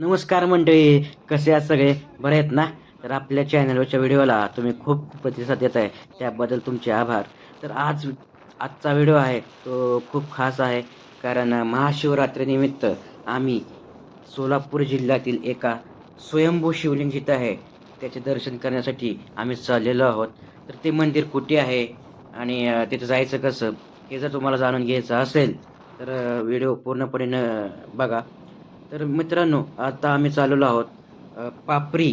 नमस्कार मंडळी कसे आहात सगळे? बरे आहेत ना? तर आपल्या चॅनलवरच्या व्हिडिओला तुम्ही खूप प्रतिसाद देत आहे त्याबद्दल तुमचे आभार. तर आज आजचा व्हिडिओ आहे तो खूप खास आहे कारण महाशिवरात्रीनिमित्त आम्ही सोलापूर जिल्ह्यातील एका स्वयंभू शिवलिंग जिथं आहे त्याचे दर्शन करण्यासाठी आम्ही चाललेलो आहोत. तर ते मंदिर कुठे आहे आणि तिथं जायचं कसं हे जर तुम्हाला जाणून घ्यायचं असेल तर व्हिडिओ पूर्णपणे न बघा. तर मित्रांनो आता आम्ही चाललेलो आहोत पापरी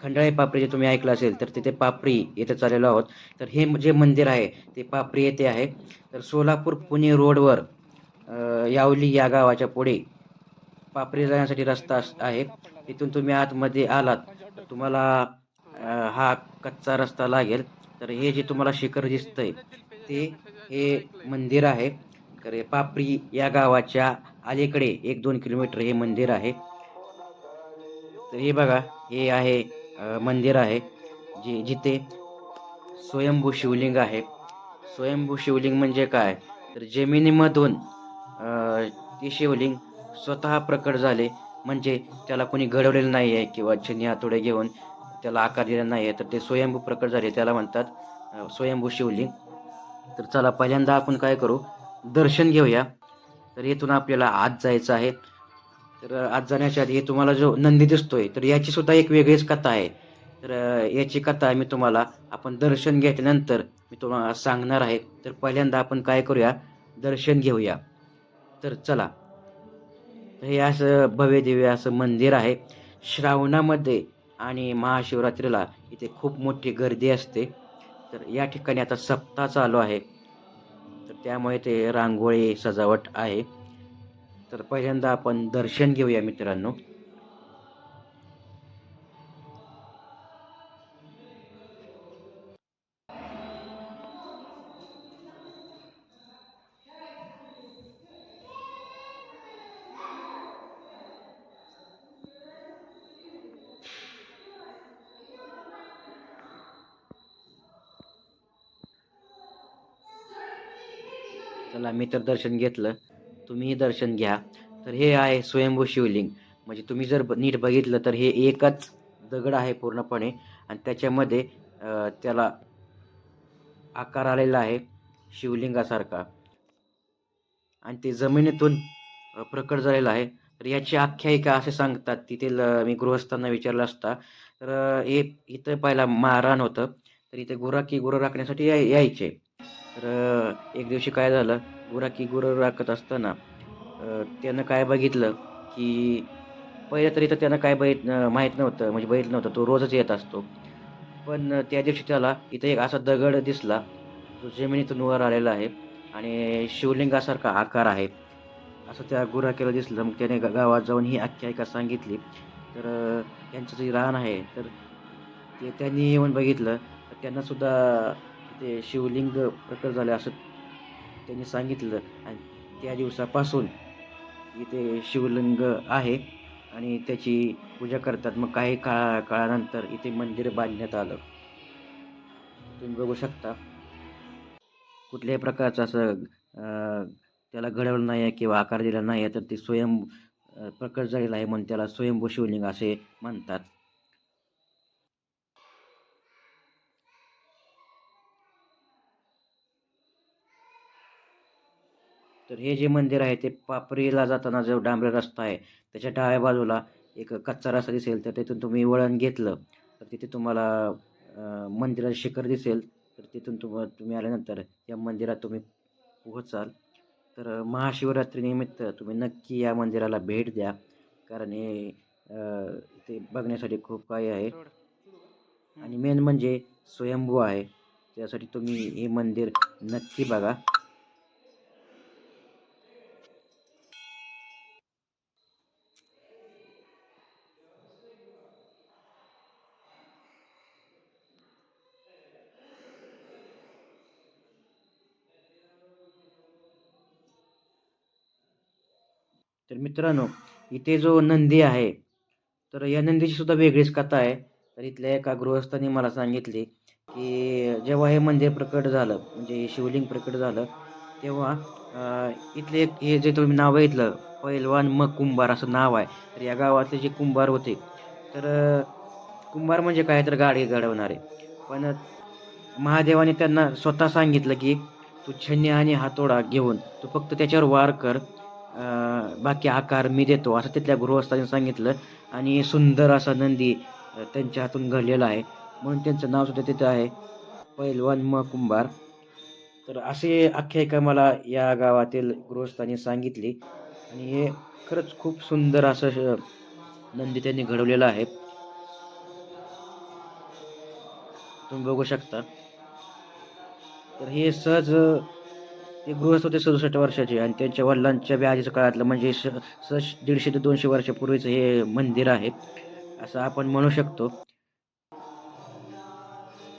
खंडाळे पापरी जे तुम्ही ऐकलं असेल तर तिथे पापरी येथे चाललेलो आहोत. तर हे जे मंदिर आहे ते पापरी येथे आहे. तर सोलापूर पुणे रोडवर यावली या गावाच्या पुढे पापरी जाण्यासाठी रस्ता अस- आहे. तिथून तुम्ही आतमध्ये आलात तर तुम्हाला हा कच्चा रस्ता लागेल. तर हे जे तुम्हाला शिखर दिसतंय ते हे मंदिर आहे. तर पापरी या गावाच्या अलीकडे एक दोन किलोमीटर हे मंदिर आहे. तर हे बघा हे आहे मंदिर आहे जे जिथे स्वयंभू शिवलिंग आहे. स्वयंभू शिवलिंग म्हणजे काय? तर जमिनीमधून ते शिवलिंग स्वतः प्रकट झाले. म्हणजे त्याला कोणी घडवलेलं नाही आहे किंवा छन्नी हातोडे घेऊन त्याला आकार दिलेला नाही आहे तर ते स्वयंभू प्रकट झाले त्याला म्हणतात स्वयंभू शिवलिंग. तर चला पहिल्यांदा आपण काय करू? दर्शन घेऊया. तर इथून आपल्याला आत जायचं आहे. तर आत जाण्याच्या आधी हे तुम्हाला जो नंदी दिसतोय तर याची सुद्धा एक वेगळीच कथा आहे. तर याची कथा मी तुम्हाला आपण दर्शन घेतल्यानंतर मी तुम्हाला सांगणार आहे. तर पहिल्यांदा आपण काय करूया? दर्शन घेऊया. तर चला. तर हे असं भव्य दिव्य असं मंदिर आहे. श्रावणामध्ये आणि महाशिवरात्रीला इथे खूप मोठी गर्दी असते. तर या ठिकाणी आता सप्ताह चालू आहे. त्यामुळे ते रांगोळी सजावट आहे. तर पहिल्यांदा आपण दर्शन घेऊया मित्रांनो. चला मी तर दर्शन घेतलं. तुम्हीही दर्शन घ्या. तर हे आहे स्वयंभू शिवलिंग. म्हणजे तुम्ही जर नीट बघितलं तर हे एकच दगड आहे पूर्णपणे. आणि त्याच्यामध्ये त्याला आकार आलेला आहे शिवलिंगासारखा. आणि ते जमिनीतून प्रकट झालेलं आहे. तर याची आख्यायिका असे सांगतात. तिथे मी गृहस्थांना विचारलं असता. तर हे इथं पहिला मारहाण होतं. तर इथे गुराखी गुरं राखण्यासाठी याय यायचे. तर एक दिवशी काय झालं गुराखी गुरं राखत असताना त्यानं काय बघितलं की पहिलं तरी तर त्यानं काय बघित माहीत नव्हतं म्हणजे बघितलं नव्हतं तो रोजच येत असतो. पण त्या दिवशी त्याला इथं एक असा दगड दिसला जो जमिनीतून वर आलेला आहे आणि शिवलिंगासारखा आकार आहे. असं त्या गुराखीला दिसलं मग त्याने गावात जाऊन ही आख्यायिका सांगितली. तर त्यांचं यांचं जे रान आहे तर ते त्यांनी येऊन बघितलं. तर त्यांनासुद्धा ते शिवलिंग प्रकट झाले असं त्यांनी सांगितलं आणि त्या दिवसापासून इथे शिवलिंग आहे आणि त्याची पूजा करतात. मग काही काळा काळानंतर इथे मंदिर बांधण्यात आलं. तुम्ही बघू शकता. कुठल्याही प्रकारचं असं त्याला घडवलं नाही आहे किंवा आकार दिला नाही आहे तर ते स्वयं प्रकट झालेलं आहे म्हणून त्याला स्वयंभू शिवलिंग असे म्हणतात. तर हे जे मंदिर आहे ते पापरीला जाताना जो डांबरे रस्ता आहे त्याच्या डाव्या बाजूला एक कच्चा रस्ता दिसेल तर तिथून तुम्ही वळण घेतलं तर तिथे तुम्हाला मंदिराचं शिखर दिसेल तर तिथून तुम तुम्ही आल्यानंतर या मंदिरात तुम्ही पोहोचाल. तर महाशिवरात्रीनिमित्त तुम्ही नक्की या मंदिराला भेट द्या कारण हे ते बघण्यासाठी खूप काही आहे. आणि मेन म्हणजे स्वयंभू आहे त्यासाठी तुम्ही हे मंदिर नक्की बघा. तर मित्रांनो इथे जो नंदी आहे तर या नंदीची सुद्धा वेगळीच कथा आहे. तर इथल्या एका गृहस्थाने मला सांगितले की जेव्हा हे मंदिर प्रकट झालं म्हणजे हे शिवलिंग प्रकट झालं तेव्हा इथले एक हे जे तुम्ही नाव इथलं पैलवान म कुंभार असं नाव आहे. तर या गावातले जे कुंभार होते तर कुंभार म्हणजे काय? तर गाडी घडवणारे. पण महादेवाने त्यांना स्वतः सांगितलं की तू छन्नी आणि हातोडा घेऊन तू फक्त त्याच्यावर वार कर बाकी आकार मी देतो. असं तिथल्या गृहस्थांनी सांगितलं. आणि सुंदर असा नंदी त्यांच्या हातून घडलेला आहे. म्हणून त्यांचं नाव सुद्धा तिथं आहे. पैलवान म कुंभार तर असे आख्यायिका मला या गावातील गृहस्थांनी सांगितली. आणि हे खरंच खूप सुंदर असं नंदी त्यांनी घडवलेलं आहे. तुम्ही बघू शकता. तर हे सहज ते गृहस्थ होते सदुसष्ट वर्षाचे आणि त्यांच्या वडिलांच्या बी आधीच्या काळातलं म्हणजे श- दीडशे ते दोनशे वर्षापूर्वीचं हे मंदिर आहे. असं आपण म्हणू शकतो.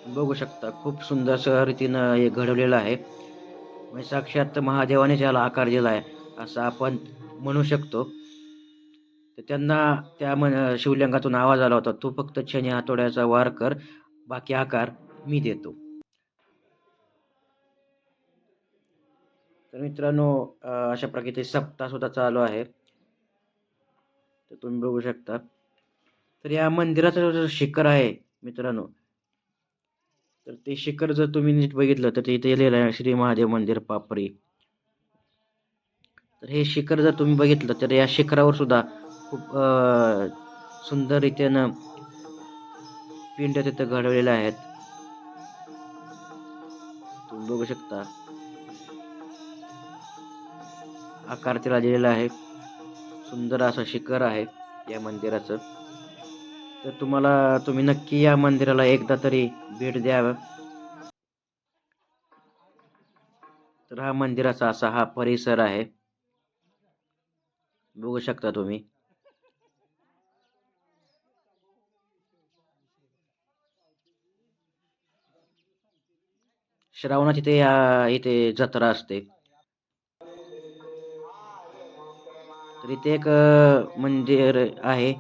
बघू शकता खूप सुंदर असं रीतीनं हे घडवलेलं आहे. म्हणजे साक्षात महादेवानेच याला आकार दिला आहे असं आपण म्हणू शकतो. तर त्यांना त्या मन शिवलिंगातून आवाज आला होता तू फक्त शनी हातोड्याचा वार कर बाकी आकार मी देतो. तर मित्रांनो अशा प्रकारे सप्ताह सुद्धा चालू आहे. तर तुम्ही बघू शकता. तर या मंदिराचं जे शिखर आहे मित्रांनो तर ते शिखर जर तुम्ही नीट बघितलं तर ते इथे लिहिलं आहे श्री महादेव मंदिर पापरी. तर हे शिखर जर तुम्ही बघितलं तर या शिखरावर सुद्धा खूप सुंदर रीतीनं पिंड तिथं घडवलेल्या आहेत. तुम्ही बघू शकता. आकार त्याला दिलेला आहे. सुंदर असं शिखर आहे या मंदिराचं. तर तुम्हाला तुम्ही नक्की या मंदिराला एकदा तरी भेट द्यावं. तर हा मंदिराचा असा हा परिसर आहे. बघू शकता तुम्ही. श्रावणात इथे या इथे जत्रा असते. तर इथे एक मंदिर आहे.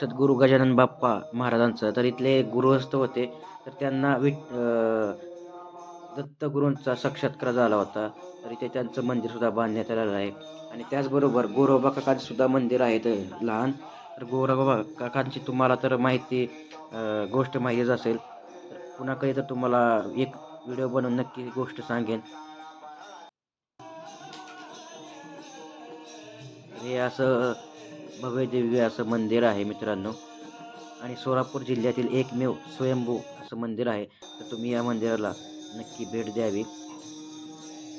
सद्गुरू गजानन बाप्पा महाराजांचं. तर इथले गृहस्थ होते. तर त्यांना विट दत्तगुरूंचा साक्षात्कार झाला होता. तर इथे त्यांचं मंदिरसुद्धा बांधण्यात आलेलं आहे. आणि त्याचबरोबर गोरोबा काकांचं सुद्धा मंदिर आहे इथं लहान. तर गोरोबा काकांची तुम्हाला तर माहिती गोष्ट माहितीच असेल. तर पुन्हा कधी तर तुम्हाला एक व्हिडिओ बनवून नक्की गोष्ट सांगेन. हे असं भव्य दिव्य असं मंदिर आहे मित्रांनो. आणि सोलापूर जिल्ह्यातील एकमेव स्वयंभू असं मंदिर आहे. तर तुम्ही या मंदिराला नक्की भेट द्यावी.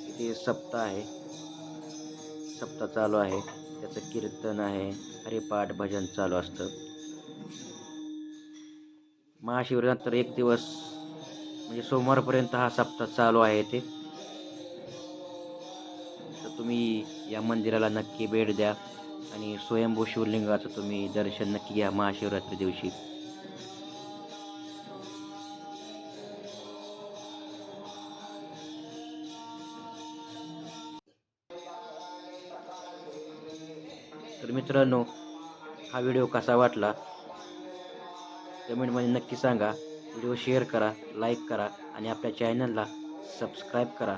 इथे सप्ताह आहे. सप्ताह चालू आहे. त्याचं कीर्तन आहे. हरिपाठ भजन चालू असतं. महाशिवरात्र एक दिवस म्हणजे सोमवारपर्यंत हा सप्ताह चालू आहे ते तुम्ही या मंदिराला नक्की भेट द्या आणि स्वयंभू शिवलिंगाचं तुम्ही दर्शन नक्की घ्या महाशिवरात्री दिवशी. तर मित्रांनो हा व्हिडिओ कसा वाटला? कमेंटमध्ये नक्की सांगा. व्हिडिओ शेअर करा लाईक करा आणि आपल्या चॅनलला सबस्क्राईब करा.